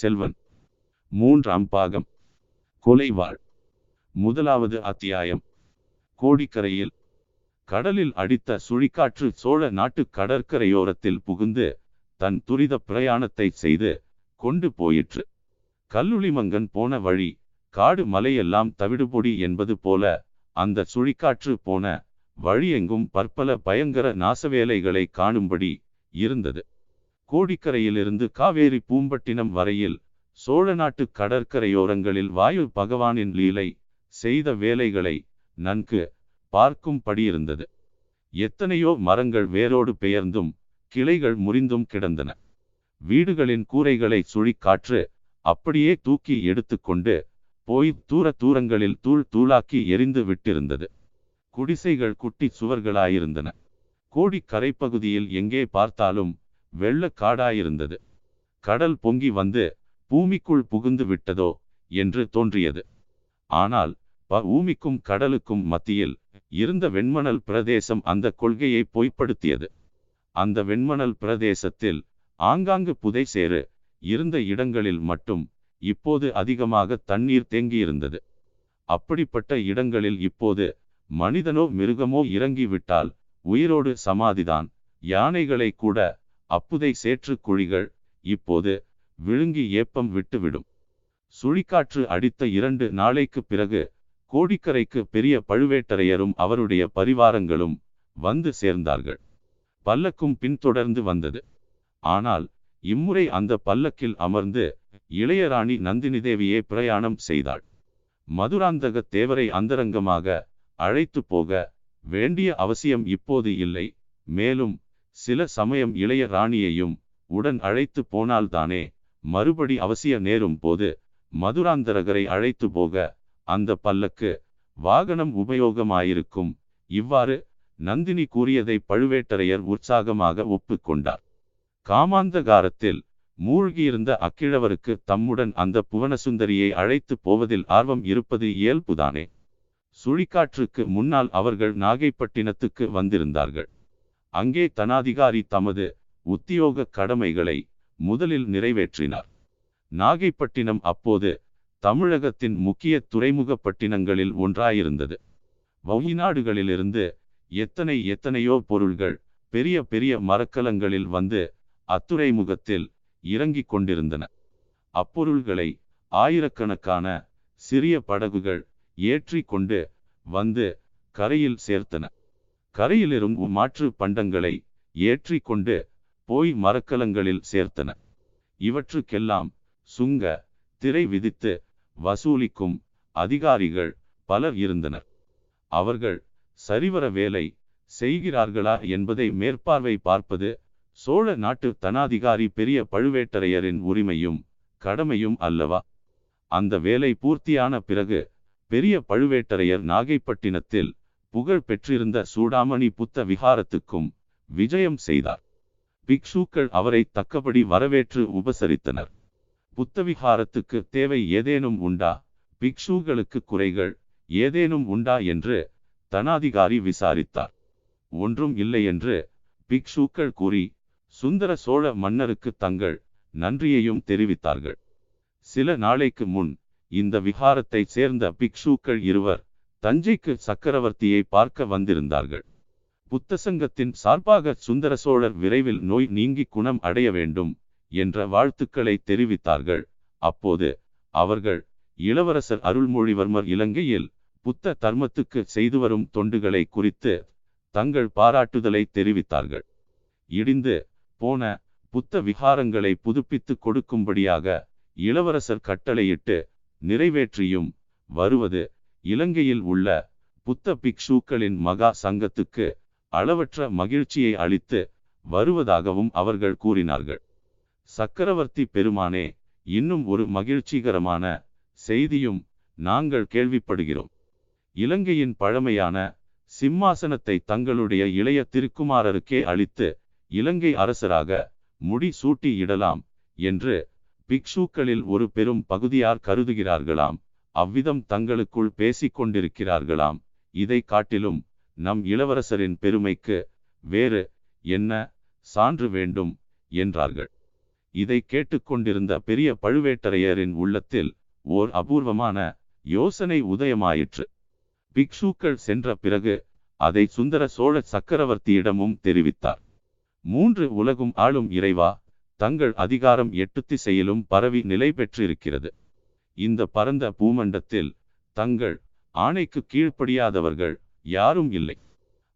செல்வன். மூன்றாம் பாகம். கொலைவாள். முதலாவது அத்தியாயம். கோடிக்கரையில். கடலில் அடித்த சுழிக்காற்று சோழ நாட்டு கடற்கரையோரத்தில் புகுந்து தன் துரித பிரயாணத்தை செய்து கொண்டு போயிற்று. கல்லுளிமங்கன் போன வழி காடு மலையெல்லாம் தவிடுபொடி என்பது போல அந்த சுழிக்காற்று போன வழியெங்கும் பற்பல பயங்கர நாசவேலைகளை காணும்படி இருந்தது. கோடிக்கரையிலிருந்து காவேரி பூம்பட்டினம் வரையில் சோழ நாட்டு கடற்கரையோரங்களில் வாயு பகவானின் லீலை செய்த வேலைகளை நன்கு பார்க்கும்படியிருந்தது எத்தனையோ மரங்கள் வேரோடு பெயர்ந்தும் கிளைகள் முறிந்தும் கிடந்தன. வீடுகளின் கூரைகளை சுழிக்காற்று அப்படியே தூக்கி எடுத்துக்கொண்டு போய் தூர தூரங்களில் தூள் தூளாக்கி எரிந்து விட்டிருந்தது. குடிசைகள் குட்டி சுவர்களாயிருந்தன. கோடி கரைப்பகுதியில் எங்கே பார்த்தாலும் வெள்ளக்காடாயிருந்தது கடல் பொங்கி வந்து பூமிக்குள் புகுந்து விட்டதோ என்று தோன்றியது. ஆனால் பூமிக்கும் கடலுக்கும் மத்தியில் இருந்த வெண்மணல் பிரதேசம் அந்த கொள்கையை பொய்ப்படுத்தியது. அந்த வெண்மணல் பிரதேசத்தில் ஆங்காங்கு புதை சேறு இருந்த இடங்களில் மட்டும் இப்போது அதிகமாக தண்ணீர் தேங்கியிருந்தது. அப்படிப்பட்ட இடங்களில் இப்போது மனிதனோ மிருகமோ இறங்கிவிட்டால் உயிரோடு சமாதிதான் யானைகளை கூட அப்புதை சேற்று குழிகள் இப்போது விழுங்கி ஏப்பம் விட்டுவிடும். சுழிக்காற்று அடித்த இரண்டு நாளைக்கு பிறகு கோடிக்கரைக்கு பெரிய பழுவேட்டரையரும் அவருடைய பரிவாரங்களும் வந்து சேர்ந்தார்கள். பல்லக்கும் பின்தொடர்ந்து வந்தது. ஆனால் இம்முறை அந்த பல்லக்கில் அமர்ந்து இளையராணி நந்தினி தேவியே பிரயாணம் செய்தாள். மதுராந்தக தேவரை அந்தரங்கமாக அழைத்து போக வேண்டிய அவசியம் இப்போது இல்லை. மேலும் சில சமயம் இளைய ராணியையும் உடன் அழைத்து போனால்தானே மறுபடி அவசிய நேரும் போது மதுராந்தரகரை அழைத்து போக அந்த பல்லக்கு வாகனம் உபயோகமாயிருக்கும். இவ்வாறு நந்தினி கூறியதை பழுவேட்டரையர் உற்சாகமாக ஒப்புக்கொண்டார். காமாந்தகாரத்தில் மூழ்கியிருந்த அக்கிழவருக்கு தம்முடன் அந்த புவனசுந்தரியை அழைத்து போவதில் ஆர்வம் இருப்பது இயல்புதானே. சுழிக்காற்றுக்கு முன்னால் அவர்கள் நாகைப்பட்டினத்துக்கு வந்திருந்தார்கள். அங்கே தனாதிகாரி தமது உத்தியோக கடமைகளை முதலில் நிறைவேற்றினார். நாகைப்பட்டினம் அப்போது தமிழகத்தின் முக்கிய துறைமுகப்பட்டினங்களில் ஒன்றாயிருந்தது. வௌநாடுகளிலிருந்து எத்தனை எத்தனையோ பொருள்கள் பெரிய பெரிய மரக்கலங்களில் வந்து அத்துறைமுகத்தில் இறங்கிக் கொண்டிருந்தன. அப்பொருள்களை ஆயிரக்கணக்கான சிறிய படகுகள் ஏற்றி கொண்டு வந்து கரையில் சேர்த்தன. கரையிலிருந்து மாற்று பண்டங்களை ஏற்றி கொண்டு போய் மரக்கலங்களில் சேர்த்தன. இவற்றுக்கெல்லாம் சுங்க திரை விதித்து வசூலிக்கும் அதிகாரிகள் பலர் இருந்தனர். அவர்கள் சரிவர வேலை செய்கிறார்களா என்பதை மேற்பார்வை பார்ப்பது சோழ நாட்டு தனாதிகாரி பெரிய பழுவேட்டரையரின் உரிமையும் கடமையும் அல்லவா? அந்த வேலை பூர்த்தியான பிறகு பெரிய பழுவேட்டரையர் நாகைப்பட்டினத்தில் புகழ் பெற்றிருந்த சூடாமணி புத்த விகாரத்துக்கும் விஜயம் செய்தார். பிக்ஷூக்கள் அவரை தக்கபடி வரவேற்று உபசரித்தனர். புத்தவிகாரத்துக்கு தேவை ஏதேனும் உண்டா? பிக்ஷுகளுக்கு குறைகள் ஏதேனும் உண்டா? என்று தனாதிகாரி விசாரித்தார். ஒன்றும் இல்லை என்று பிக்ஷூக்கள் கூறி சுந்தர சோழ மன்னருக்கு தங்கள் நன்றியையும் தெரிவித்தார்கள். சில நாளைக்கு முன் இந்த விகாரத்தைச் சேர்ந்த பிக்ஷூக்கள் இருவர் தஞ்சைக்கு சக்கரவர்த்தியை பார்க்க வந்திருந்தார்கள். புத்தசங்கத்தின் சார்பாக சுந்தர சோழர் விரைவில் நோய் நீங்கி குணம் அடைய வேண்டும் என்ற வாழ்த்துக்களை தெரிவித்தார்கள். அப்போது அவர்கள் இளவரசர் அருள்மொழிவர்மர் இலங்கையில் புத்த தர்மத்துக்கு செய்து வரும் தொண்டுகளை குறித்து தங்கள் பாராட்டுதலை தெரிவித்தார்கள். இடிந்து போன புத்த விகாரங்களை புதுப்பித்து கொடுக்கும்படியாக இளவரசர் கட்டளையிட்டு நிறைவேற்றியும் வருவது இலங்கையில் உள்ள புத்த பிக்ஷூக்களின் மகா சங்கத்துக்கு அளவற்ற மகிழ்ச்சியை அளித்து வருவதாகவும் அவர்கள் கூறினார்கள். சக்கரவர்த்தி பெருமானே இன்னும் ஒரு மகிழ்ச்சிகரமான செய்தியும் நாங்கள் கேள்விப்படுகிறோம். இலங்கையின் பழமையான சிம்மாசனத்தை தங்களுடைய இளைய திருக்குமாரருக்கே அளித்து இலங்கை அரசராக முடி சூட்டி இடலாம் என்று பிக்ஷூக்களில் ஒரு பெரும் பகுதியார் கருதுகிறார்களாம். அவ்விதம் தங்களுக்குள் பேசிக் கொண்டிருக்கிறார்களாம் இதை காட்டிலும் நம் இளவரசரின் பெருமைக்கு வேறு என்ன சான்று வேண்டும் என்றார்கள். இதை கேட்டுக்கொண்டிருந்த பெரிய பழுவேட்டரையரின் உள்ளத்தில் ஓர் அபூர்வமான யோசனை உதயமாயிற்று. பிக்ஷுக்கள் சென்ற பிறகு அதை சுந்தர சோழ சக்கரவர்த்தியிடமும் தெரிவித்தார். மூன்று உலகும் ஆளும் இறைவா தங்கள் அதிகாரம் எட்டு திசையிலும் பரவி நிலை பெற்றிருக்கிறது இந்த பரந்த பூமண்டத்தில் தங்கள் ஆணைக்கு கீழ்ப்படியாதவர்கள் யாரும் இல்லை.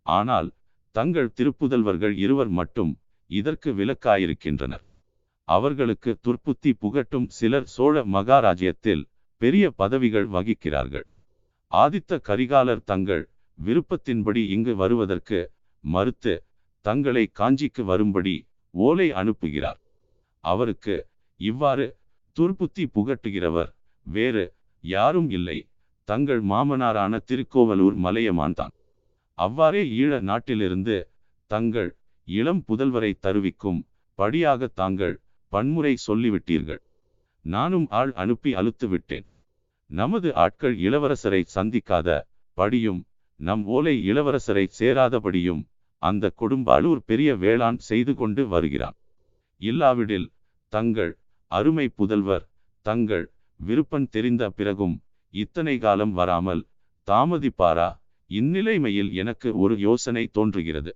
ஆனால் தங்கள் திருப்புதல்வர்கள் இருவர் மட்டும் இதற்கு விலக்காயிருக்கின்றனர். அவர்களுக்கு துர்ப்புத்தி புகட்டும் சிலர் சோழ மகாராஜ்யத்தில் பெரிய பதவிகள் வகிக்கிறார்கள். ஆதித்த கரிகாலர் தங்கள் விருப்பத்தின்படி இங்கு வருவதற்கு மறுத்து தங்களை காஞ்சிக்கு வரும்படி ஓலை அனுப்புகிறார். அவருக்கு இவ்வாறு துர்ப்புத்தி புகட்டுகிறவர் வேறு யாரும் இல்லை. தங்கள் மாமனாரான திருக்கோவலூர் மலையமான் தான். அவ்வாறே ஈழ நாட்டிலிருந்து தங்கள் இளம் புதல்வரை தருவிக்கும் படியாக தாங்கள் பன்முறை சொல்லிவிட்டீர்கள். நானும் ஆள் அனுப்பி அழுத்து விட்டேன் நமது ஆட்கள் இளவரசரை சந்திக்காத படியும் நம் ஓலை இளவரசரை சேராதபடியும் அந்த கொடும்பாலூர் பெரிய வேளாண் செய்து கொண்டு வருகிறான். இல்லாவிடில் தங்கள் அருமை புதல்வர் தங்கள் விருப்பன் தெரிந்த பிறகும் இத்தனை காலம் வராமல் தாமதிப்பாரா? இந்நிலைமையில் எனக்கு ஒரு யோசனை தோன்றுகிறது.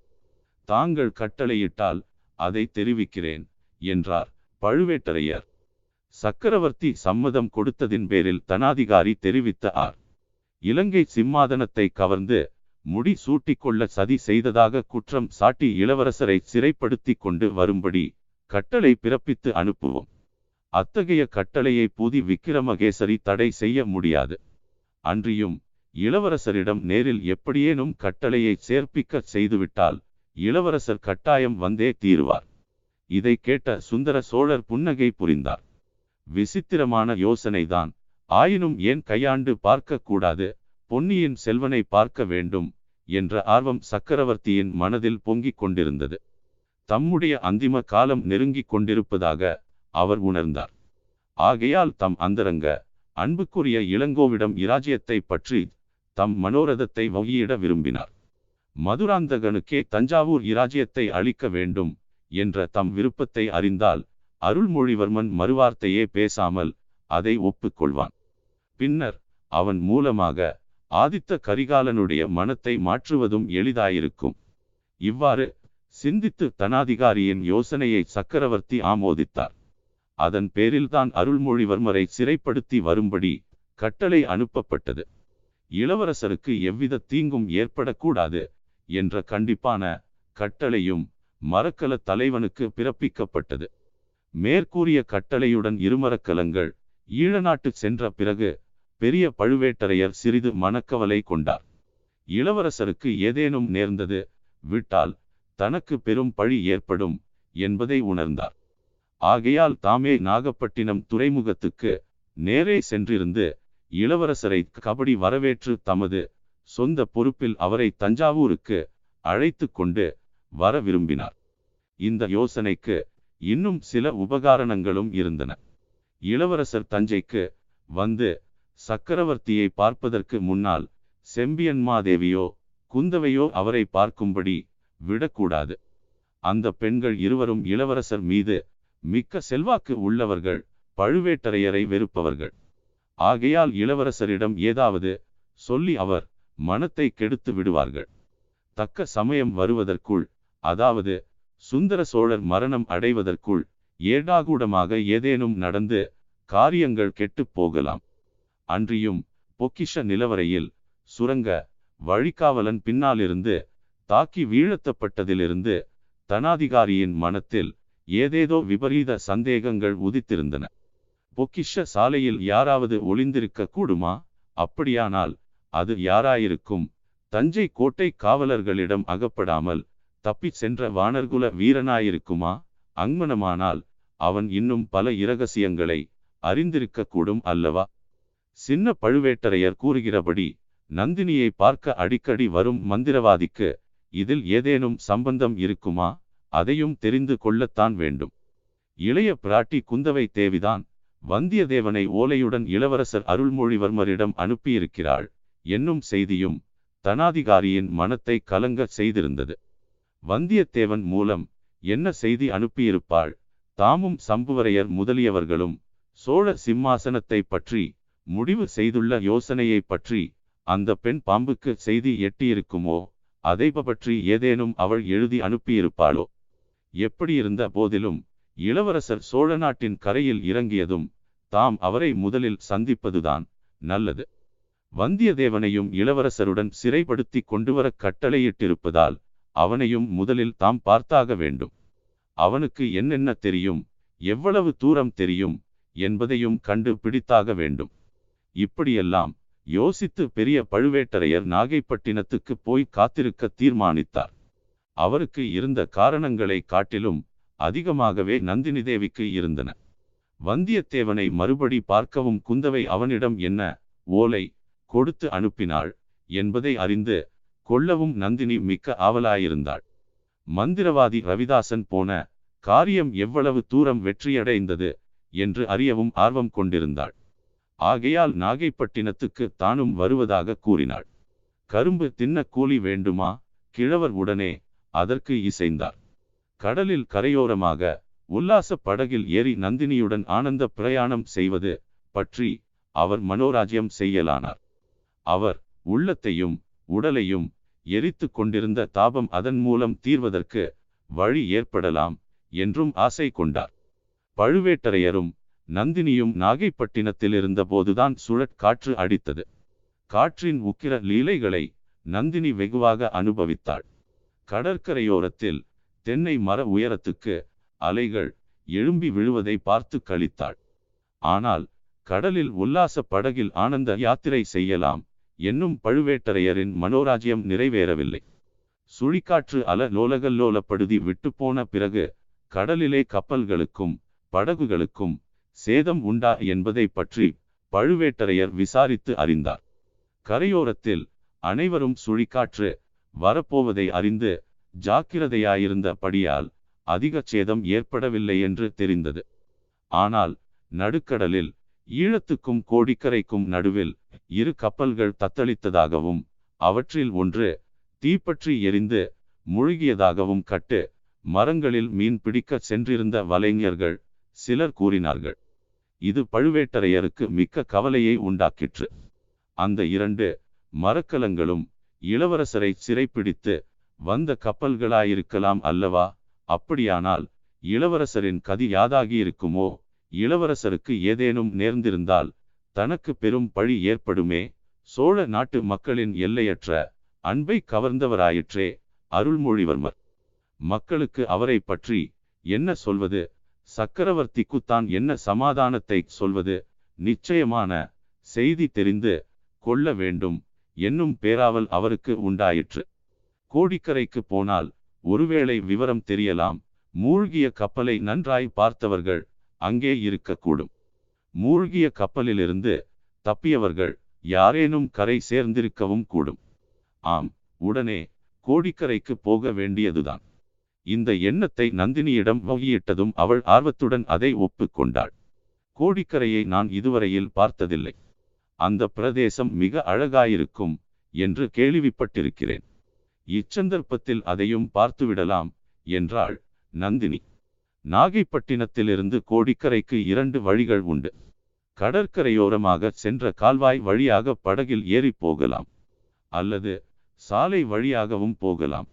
தாங்கள் கட்டளையிட்டால் அதை தெரிவிக்கிறேன் என்றார் பழுவேட்டரையர். சக்கரவர்த்தி சம்மதம் கொடுத்ததின் பேரில் தனாதிகாரி தெரிவித்த ஆர். இலங்கை சிம்மாதனத்தை கவர்ந்து முடி சூட்டிக்கொள்ள சதி செய்ததாக குற்றம் சாட்டி இளவரசரை சிறைப்படுத்தி கொண்டு வரும்படி கட்டளை பிறப்பித்து அனுப்புவோம். அத்தகைய கட்டளையை பூதி விக்கிரமகேசரி தடை செய்ய முடியாது. அன்றியும் இளவரசரிடம் நேரில் எப்படியேனும் கட்டளையை சேர்ப்பிக்க செய்துவிட்டால் இளவரசர் கட்டாயம் வந்தே தீருவார். இதை கேட்ட சுந்தர சோழர் புன்னகை புரிந்தார். விசித்திரமான யோசனைதான். ஆயினும் ஏன் கையாண்டு பார்க்கக்கூடாது பொன்னியின் செல்வனை பார்க்க வேண்டும் என்ற ஆர்வம் சக்கரவர்த்தியின் மனதில் பொங்கிக் கொண்டிருந்தது. தம்முடைய அந்திம காலம் நெருங்கிக் கொண்டிருப்பதாக அவர் உணர்ந்தார். ஆகையால் தம் அந்தரங்க அன்புக்குரிய இளங்கோவிடம் இராஜ்யத்தை பற்றி தம் மனோரதத்தை வகியிட விரும்பினார். மதுராந்தகனுக்கே தஞ்சாவூர் இராஜ்யத்தை அளிக்க வேண்டும் என்ற தம் விருப்பத்தை அறிந்தால் அருள்மொழிவர்மன் மறுவார்த்தையே பேசாமல் அதை ஒப்புக்கொள்வான். பின்னர் அவன் மூலமாக ஆதித்த கரிகாலனுடைய மனத்தை மாற்றுவதும் எளிதாயிருக்கும். இவ்வாறு சிந்தித்து தனாதிகாரியின் யோசனையை சக்கரவர்த்தி ஆமோதித்தார். அதன் பேரில்தான் அருள்மொழிவர்மரை சிறைப்படுத்தி வரும்படி கட்டளை அனுப்பப்பட்டது. இளவரசருக்கு எவ்வித தீங்கும் ஏற்படக்கூடாது என்ற கண்டிப்பான கட்டளையும் மரக்கல தலைவனுக்கு பிறப்பிக்கப்பட்டது. மேற்கூறிய கட்டளையுடன் இருமரக்கலங்கள் ஈழநாட்டு சென்ற பிறகு பெரிய பழுவேட்டரையர் சிறிது மனக்கவலை கொண்டார். இளவரசருக்கு ஏதேனும் நேர்ந்தது விட்டால் தனக்கு பெரும் பழி ஏற்படும் என்பதை உணர்ந்தார். ஆகையால் தாமே நாகப்பட்டினம் துறைமுகத்துக்கு நேரே சென்றிருந்து இளவரசரை கபடி வரவேற்று தமது சொந்த பொறுப்பில் அவரை தஞ்சாவூருக்கு அழைத்து கொண்டு வர விரும்பினார். இந்த யோசனைக்கு இன்னும் சில உபகாரணங்களும் இருந்தன. இளவரசர் தஞ்சைக்கு வந்து சக்கரவர்த்தியை பார்ப்பதற்கு முன்னால் செம்பியன்மாதேவியோ குந்தவையோ அவரை பார்க்கும்படி விடக்கூடாது. அந்த பெண்கள் இருவரும் இளவரசர் மீது மிக்க செல்வாக்கு உள்ளவர்கள் பழுவேட்டரையரை வெறுப்பவர்கள். ஆகையால் இளவரசரிடம் ஏதாவது சொல்லி அவர் மனத்தை கெடுத்து விடுவார்கள். தக்க சமயம் வருவதற்குள் அதாவது சுந்தர சோழர் மரணம் அடைவதற்குள் ஏடாகூடமாக ஏதேனும் நடந்து காரியங்கள் கெட்டுப் போகலாம். அன்றியும் பொக்கிஷ நிலவரையில் சுரங்க வழிகாவலன் பின்னாலிருந்து தாக்கி வீழ்த்தப்பட்டதிலிருந்து தனாதிகாரியின் மனத்தில் ஏதேதோ விபரீத சந்தேகங்கள் உதித்திருந்தன. பொக்கிஷ சாலையில் யாராவது ஒளிந்திருக்க கூடுமா? அப்படியானால் அது யாராயிருக்கும்? தஞ்சை கோட்டை காவலர்களிடம் அகப்படாமல் தப்பிச் சென்ற வானர்குல வீரனாயிருக்குமா? அங்மனமானால் அவன் இன்னும் பல இரகசியங்களை அறிந்திருக்கக்கூடும் அல்லவா? சின்ன பழுவேட்டரையர் கூறுகிறபடி நந்தினியை பார்க்க அடிக்கடி வரும் மந்திரவாதிக்கு இதில் ஏதேனும் சம்பந்தம் இருக்குமா? அதையும் தெரிந்து கொள்ளத்தான் வேண்டும். இளைய பிராட்டி குந்தவை தேவிதான். வந்தியத்தேவனை ஓலையுடன் இளவரசர் அருள்மொழிவர்மரிடம் அனுப்பியிருக்கிறாள். என்னும் செய்தியும் தனாதிகாரியின் மனத்தை கலங்க செய்திருந்தது. வந்தியத்தேவன் மூலம் என்ன செய்தி அனுப்பியிருப்பாள்? தாமும் சம்புவரையர் முதலியவர்களும் சோழ சிம்மாசனத்தை பற்றி முடிவு செய்துள்ள யோசனையை பற்றி அந்த பெண் பாம்புக்கு செய்தி எட்டியிருக்குமோ? அதை பற்றி ஏதேனும் அவள் எழுதி அனுப்பியிருப்பாளோ? எப்படியிருந்த போதிலும் இளவரசர் சோழ நாட்டின் கரையில் இறங்கியதும் தாம் அவரை முதலில் சந்திப்பதுதான் நல்லது. வந்தியத்தேவனையும் இளவரசருடன் சிறைப்படுத்தி கொண்டுவர கட்டளையிட்டிருப்பதால் அவனையும் முதலில் தாம் பார்த்தாக வேண்டும். அவனுக்கு என்னென்ன தெரியும் எவ்வளவு தூரம் தெரியும் என்பதையும் கண்டு பிடித்தாக வேண்டும். இப்படியெல்லாம் யோசித்து பெரிய பழுவேட்டரையர் நாகைப்பட்டினத்துக்கு போய் காத்திருக்க தீர்மானித்தார். அவருக்கு இருந்த காரணங்களை காட்டிலும் அதிகமாகவே நந்தினி தேவிக்கு இருந்தன. வந்தியத்தேவனை மறுபடி பார்க்கவும் குந்தவை அவனிடம் என்ன ஓலை கொடுத்து அனுப்பினாள் என்பதை அறிந்து கொள்ளவும் நந்தினி மிக்க ஆவலாயிருந்தாள். மந்திரவாதி ரவிதாசன் போன காரியம் எவ்வளவு தூரம் வெற்றியடைந்தது என்று அறியவும் ஆர்வம் கொண்டிருந்தாள். ஆகையால் நாகைப்பட்டினத்துக்கு தானும் வருவதாக கூறினாள். கரும்பு தின்ன கூலி வேண்டுமா? கிழவர் உடனே அதற்கு இசைந்தார். கடலில் கரையோரமாக உல்லாச படகில் ஏறி நந்தினியுடன் ஆனந்த பிரயாணம் செய்வது பற்றி அவர் மனோராஜ்யம் செய்யலானார். அவர் உள்ளத்தையும் உடலையும் எரித்து கொண்டிருந்த தாபம் அதன் மூலம் தீர்வதற்கு வழி ஏற்படலாம் என்றும் ஆசை கொண்டார். பழுவேட்டரையரும் நந்தினியும் நாகைப்பட்டினத்தில் இருந்தபோதுதான் சுழற் காற்று அடித்தது. காற்றின் உக்கிர லீலைகளை நந்தினி வெகுவாக அனுபவித்தாள். கடற்கரையோரத்தில் தென்னை மர உயரத்துக்கு அலைகள் எழும்பி விழுவதை பார்த்து கழித்தாள் ஆனால் கடலில் உல்லாச படகில் ஆனந்த யாத்திரை செய்யலாம் என்னும் பழுவேட்டரையரின் மனோராஜ்யம் நிறைவேறவில்லை. சுழிக்காற்று அல லோலகல்லோலப்படுதி விட்டுப்போன பிறகு கடலிலே கப்பல்களுக்கும் படகுகளுக்கும் சேதம் உண்டா என்பதை பற்றி பழுவேட்டரையர் விசாரித்து அறிந்தார். கரையோரத்தில் அனைவரும் சுழிக்காற்று வரப்போவதை அறிந்து ஜாக்கிரதையாயிருந்த படியால் அதிக சேதம் ஏற்படவில்லை என்று தெரிந்தது. ஆனால் நடுக்கடலில் ஈழத்துக்கும் கோடிக்கரைக்கும் நடுவில் இரு கப்பல்கள் தத்தளித்ததாகவும் அவற்றில் ஒன்று தீப்பற்றி எரிந்து முழுகியதாகவும் கட்டு மரங்களில் மீன் பிடிக்க சென்றிருந்த வலைஞர்கள் சிலர் கூறினார்கள். இது பழுவேட்டரையருக்கு மிக்க கவலையை உண்டாக்கிற்று. அந்த இரண்டு மரக்கலங்களும் இளவரசரை சிறைப்பிடித்து வந்த கப்பல்களாயிருக்கலாம் அல்லவா? அப்படியானால் இளவரசரின் கதி யாதாகியிருக்குமோ? இளவரசருக்கு ஏதேனும் நேர்ந்திருந்தால் தனக்கு பெரும் பழி ஏற்படுமே? சோழ நாட்டு மக்களின் எல்லையற்ற அன்பை கவர்ந்தவராயிற்றே அருள்மொழிவர்மர். மக்களுக்கு அவரை பற்றி என்ன சொல்வது? சக்கரவர்த்திக்குத்தான் என்ன சமாதானத்தை சொல்வது? நிச்சயமான செய்தி தெரிந்து கொள்ள வேண்டும். என்னும் பேராவல் அவருக்கு உண்டாயிற்று. கோடிக்கரைக்கு போனால் ஒருவேளை விவரம் தெரியலாம். மூழ்கிய கப்பலை நன்றாய் பார்த்தவர்கள் அங்கே இருக்கக்கூடும். மூழ்கிய கப்பலிலிருந்து தப்பியவர்கள் யாரேனும் கரை சேர்ந்திருக்கவும் கூடும். ஆம் உடனே கோடிக்கரைக்கு போக வேண்டியதுதான். இந்த எண்ணத்தை நந்தினியிடம் வகியிட்டதும் அவள் ஆர்வத்துடன் அதை ஒப்புக்கொண்டாள் கோடிக்கரையை நான் இதுவரையில் பார்த்ததில்லை. அந்த பிரதேசம் மிக அழகாயிருக்கும் என்று கேள்விப்பட்டிருக்கிறேன். இச்சந்தர்ப்பத்தில் அதையும் பார்த்துவிடலாம் என்றாள் நந்தினி. நாகைப்பட்டினத்திலிருந்து கோடிக்கரைக்கு இரண்டு வழிகள் உண்டு. கடற்கரையோரமாக சென்ற கால்வாய் வழியாக படகில் ஏறி போகலாம். அல்லது சாலை வழியாகவும் போகலாம்.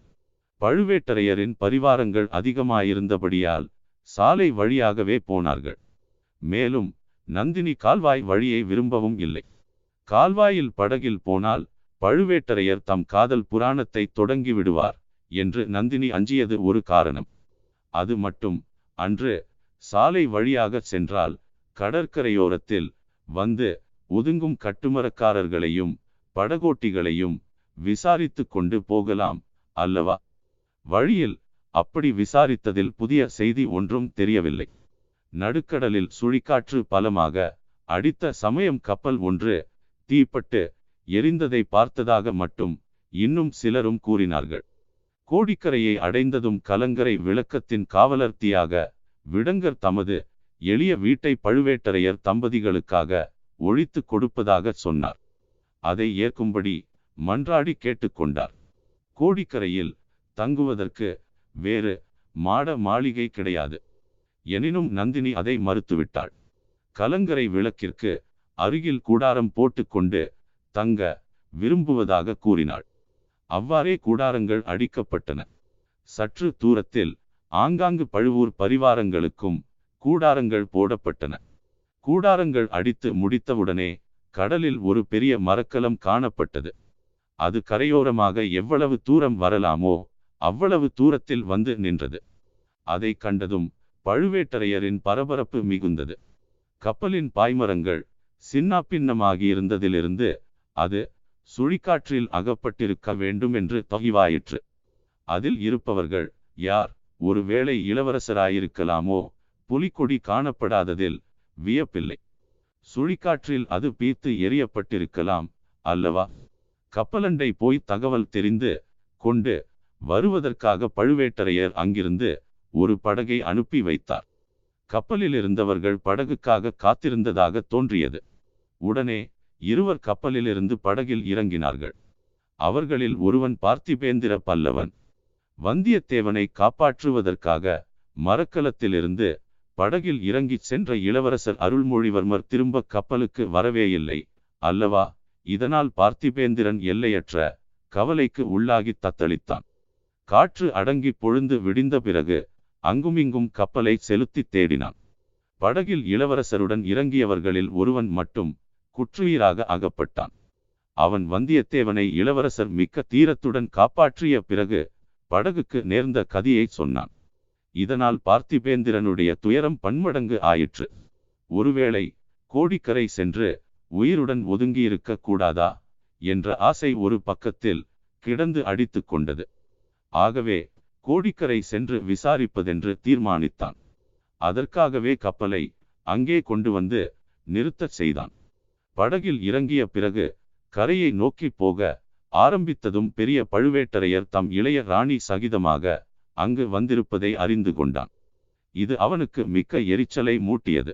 பழுவேட்டரையரின் பரிவாரங்கள் அதிகமாயிருந்தபடியால் சாலை வழியாகவே போனார்கள். மேலும் நந்தினி கால்வாய் வழியை விரும்பவும் இல்லை. கால்வாயில் படகில் போனால் பழுவேட்டரையர் தம் காதல் புராணத்தை தொடங்கி விடுவார் என்று நந்தினி அஞ்சியது ஒரு காரணம். அது மட்டும். அன்று சாலை வழியாக சென்றால் கடற்கரையோரத்தில் வந்து ஒதுங்கும் கட்டுமரக்காரர்களையும் படகோட்டிகளையும் விசாரித்து கொண்டு போகலாம் அல்லவா? வழியில் அப்படி விசாரித்ததில் புதிய செய்தி ஒன்றும் தெரியவில்லை. நடுக்கடலில் சுழிக்காற்று பலமாக அடித்த சமயம் கப்பல் ஒன்று தீப்பட்டு எரிந்ததை பார்த்ததாக மட்டும் இன்னும் சிலரும் கூறினார்கள். கோடிக்கரையை அடைந்ததும் கலங்கரை விளக்கத்தின் காவலர்த்தியாக விடங்கர் தமது எளிய வீட்டை பழுவேட்டரையர் தம்பதிகளுக்காக ஒழித்து கொடுப்பதாக சொன்னார். அதை ஏற்கும்படி மன்றாடி கேட்டுக்கொண்டார் கோடிக்கரையில் தங்குவதற்கு வேறு மாட மாளிகை கிடையாது. எனினும் நந்தினி அதை மறுத்துவிட்டாள். கலங்கரை விளக்கிற்கு அருகில் கூடாரம் போட்டுக்கொண்டு தங்க விரும்புவதாக கூறினாள். அவ்வாறே கூடாரங்கள் அடிக்கப்பட்டன. சற்று தூரத்தில் ஆங்காங்கு பழுவூர் பரிவாரங்களுக்கும் கூடாரங்கள் போடப்பட்டன. கூடாரங்கள் அடித்து முடித்தவுடனே கடலில் ஒரு பெரிய மரக்கலம் காணப்பட்டது. அது கரையோரமாக எவ்வளவு தூரம் வரலாமோ அவ்வளவு தூரத்தில் வந்து நின்றது. அதை கண்டதும் பழுவேட்டரையரின் பரபரப்பு மிகுந்தது. கப்பலின் பாய்மரங்கள் சின்னாப்பின்னமாகியிருந்ததிலிருந்து அது சுழிக்காற்றில் அகப்பட்டிருக்க வேண்டும் என்று தொகிவாயிற்று. அதில் இருப்பவர்கள் யார்? ஒருவேளை இளவரசராயிருக்கலாமோ? புலிக்கொடி காணப்படாததில் வியப்பில்லை. சுழிக்காற்றில் அது பீத்து எரியப்பட்டிருக்கலாம் அல்லவா? கப்பலண்டை போய் தகவல் தெரிந்து கொண்டு வருவதற்காக பழுவேட்டரையர் அங்கிருந்து ஒரு படகை அனுப்பி வைத்தார். கப்பலில் இருந்தவர்கள் படகுக்காக காத்திருந்ததாக தோன்றியது. உடனே இருவர் கப்பலிலிருந்து படகில் இறங்கினார்கள். அவர்களில் ஒருவன் பார்த்திபேந்திர பல்லவன். வந்தியத்தேவனை காப்பாற்றுவதற்காக மரக்கலத்திலிருந்து படகில் இறங்கிச் சென்ற இளவரசர் அருள்மொழிவர்மர் திரும்ப கப்பலுக்கு வரவே இல்லை அல்லவா இதனால் பார்த்திபேந்திரன் எல்லையற்ற கவலைக்கு உள்ளாகி தத்தளித்தான். காற்று அடங்கி பொழுந்து விடிந்த பிறகு அங்குமிங்கும் கப்பலை செலுத்தி தேடினான். படகில் இளவரசருடன் இறங்கியவர்களில் ஒருவன் மட்டும் குற்றுயிராக அகப்பட்டான். அவன் வந்தியத்தேவனை இளவரசர் மிக்க தீரத்துடன் காப்பாற்றிய பிறகு படகுக்கு நேர்ந்த கதியை சொன்னான். இதனால் பார்த்திபேந்திரனுடைய துயரம் பன்மடங்கு ஆயிற்று. ஒருவேளை கோடிக்கரை சென்று உயிருடன் ஒதுங்கியிருக்க கூடாதா? என்ற ஆசை ஒரு பக்கத்தில் கிடந்து அடித்து கொண்டது. ஆகவே கோடிக்கரை சென்று விசாரிப்பதென்று தீர்மானித்தான். அதற்காகவே கப்பலை அங்கே கொண்டு வந்து நிறுத்தச் செய்தான். படகில் இறங்கிய பிறகு கரையை நோக்கி போக ஆரம்பித்ததும் பெரிய பழுவேட்டரையர் தம் இளைய ராணி சகிதமாக அங்கு வந்திருப்பதை அறிந்து கொண்டான். இது அவனுக்கு மிக்க எரிச்சலை மூட்டியது.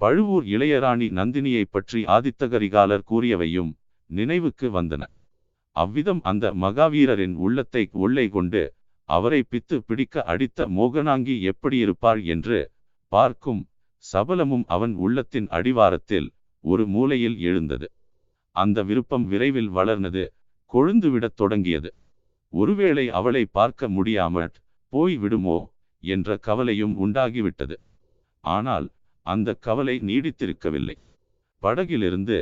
பழுவூர் இளையராணி நந்தினியை பற்றி ஆதித்தகரிகாலர் கூறியவையும் நினைவுக்கு வந்தன. அவ்விதம் அந்த மகாவீரரின் உள்ளத்தை உள்ளே கொண்டு அவரை பித்து பிடிக்க அடித்த மோகனாங்கி எப்படியிருப்பாள் என்று பார்க்கும் சபலமும் அவன் உள்ளத்தின் அடிவாரத்தில் ஒரு மூலையில் எழுந்தது. அந்த விருப்பம் விரைவில் வளர்ந்தது கொழுந்துவிடத் தொடங்கியது. ஒருவேளை அவளை பார்க்க முடியாமற் போய் விடுமோ என்ற கவலையும் உண்டாகிவிட்டது. ஆனால் அந்த கவலை நீடித்திருக்கவில்லை. படகிலிருந்து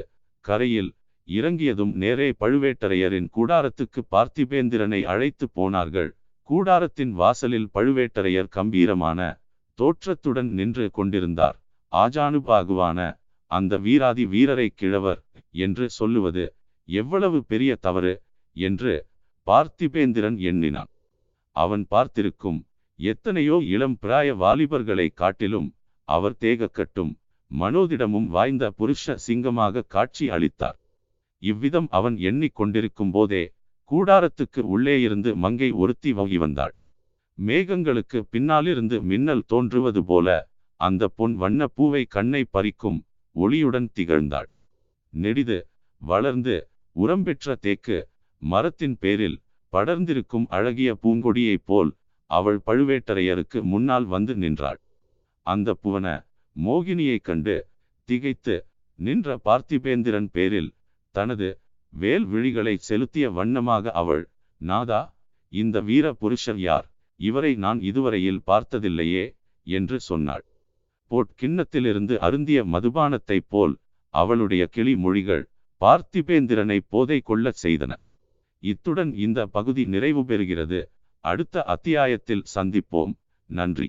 கரையில் இறங்கியதும் நேரே பழுவேட்டரையரின் கூடாரத்துக்கு பார்த்திபேந்திரனை அழைத்து போனார்கள். கூடாரத்தின் வாசலில் பழுவேட்டரையர் கம்பீரமான தோற்றத்துடன் நின்று கொண்டிருந்தார். ஆஜானுபாகுவான அந்த வீராதி வீரரை கிழவர் என்று சொல்லுவது எவ்வளவு பெரிய தவறு என்று பார்த்திபேந்திரன் எண்ணினான். அவன் பார்த்திருக்கும் எத்தனையோ இளம் பிராய வாலிபர்களை காட்டிலும் அவர் தேகக்கட்டும் மனோதிடமும் வாய்ந்த புருஷ சிங்கமாக காட்சி அளித்தார். இவ்விதம் அவன் எண்ணிக்கொண்டிருக்கும் போதே கூடாரத்துக்கு உள்ளே இருந்து மங்கை ஒருத்தி வகி வந்தாள். மேகங்களுக்கு பின்னாலிருந்து மின்னல் தோன்றுவது போல அந்த பொன் வண்ண பூவை கண்ணை பறிக்கும் ஒளியுடன் திகழ்ந்தாள். நெடிது வளர்ந்து உரம்பெற்ற தேக்கு மரத்தின் பேரில் படர்ந்திருக்கும் அழகிய பூங்கொடியைப் போல் அவள் பழுவேட்டரையருக்கு முன்னால் வந்து நின்றாள். அந்த புவன மோகினியைக் கண்டு திகைத்து நின்ற பார்த்திபேந்திரன் பேரில் தனது வேல் விழிகளை செலுத்திய வண்ணமாக அவள் நாதா இந்த வீர புருஷர் யார்? இவரை நான் இதுவரையில் பார்த்ததில்லையே என்று சொன்னாள். போட் கிண்ணத்திலிருந்து அருந்திய மதுபானத்தைப் போல் அவளுடைய கிளி மொழிகள் பார்த்திபேந்திரனை போதை கொள்ளச் செய்தன. இத்துடன் இந்த பகுதி நிறைவு பெறுகிறது. அடுத்த அத்தியாயத்தில் சந்திப்போம். நன்றி.